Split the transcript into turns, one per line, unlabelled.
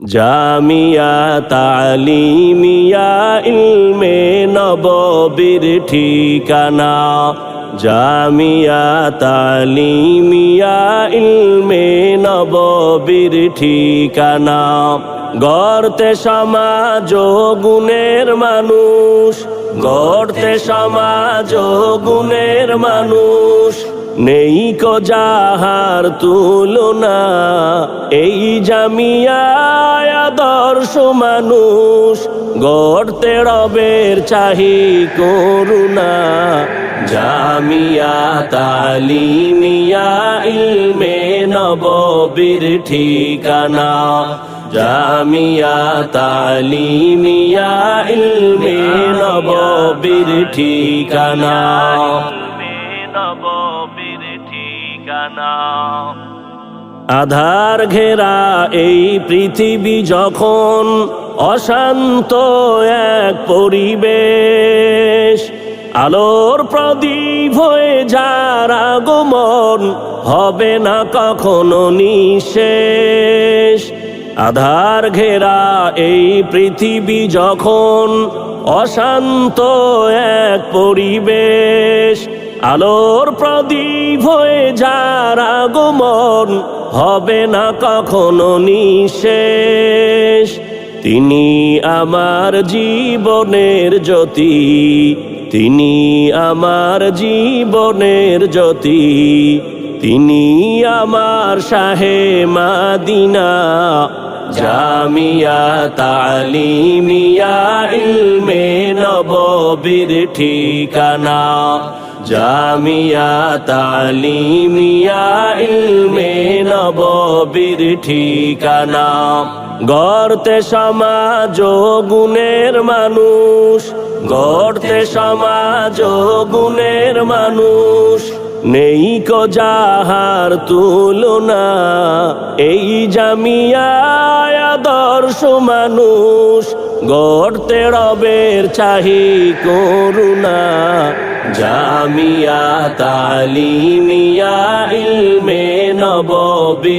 জামিয়া তালিমিয়া ইলমে নববীর ঠিকানা। জামিয়া তালিমিয়া ইলমে নববীর ঠিকানা। গড়তে সমাজ গুণের মানুষ গড়তে সমাজ গুণের মানুষ। নেই কো যাহার তুলনা, এই জামিয়ায় আদর্শ মানুষ। গড়তে রবের চাহি করুণা, জামিয়া তালিমিয়া ইলমে নববীর ঠিকানা। জামিয়া তালিমিয়া ইলমে নববীর ঠিকানা। নববীর ঠিকানা আধার ঘেরা এই পৃথিবী যখন অশান্ত এক পরিবেশ, আলোর প্রদীপ হয়ে যার আগমন হবে না কখনো নিঃশেষ। আধার ঘেরা এই পৃথিবী যখন অশান্ত এক পরিবেশ, আলোর প্রদীপ হয়ে যার আগমন হবে না কখনো নিঃশেষ। তিনি আমার জীবনের জ্যোতি, তিনি আমার জীবনের জ্যোতি, তিনি আমার শাহে মাদিনা। জামিয়া তালিমিয়া ইলমে নববীর ঠিকানা। জামিয়া তালিমিয়া ইলমে নববীর ঠিকানা। গড়তে সমাজ গুণের মানুষ গড়তে সমাজ গুণের মানুষ। নেই কজাহার তুলনা। এই জামিয়ায় আদর্শ মানুষ, গড়তে রবের চাহি করুণা। জামিয়া তালিমিয়া ইলমে নববী।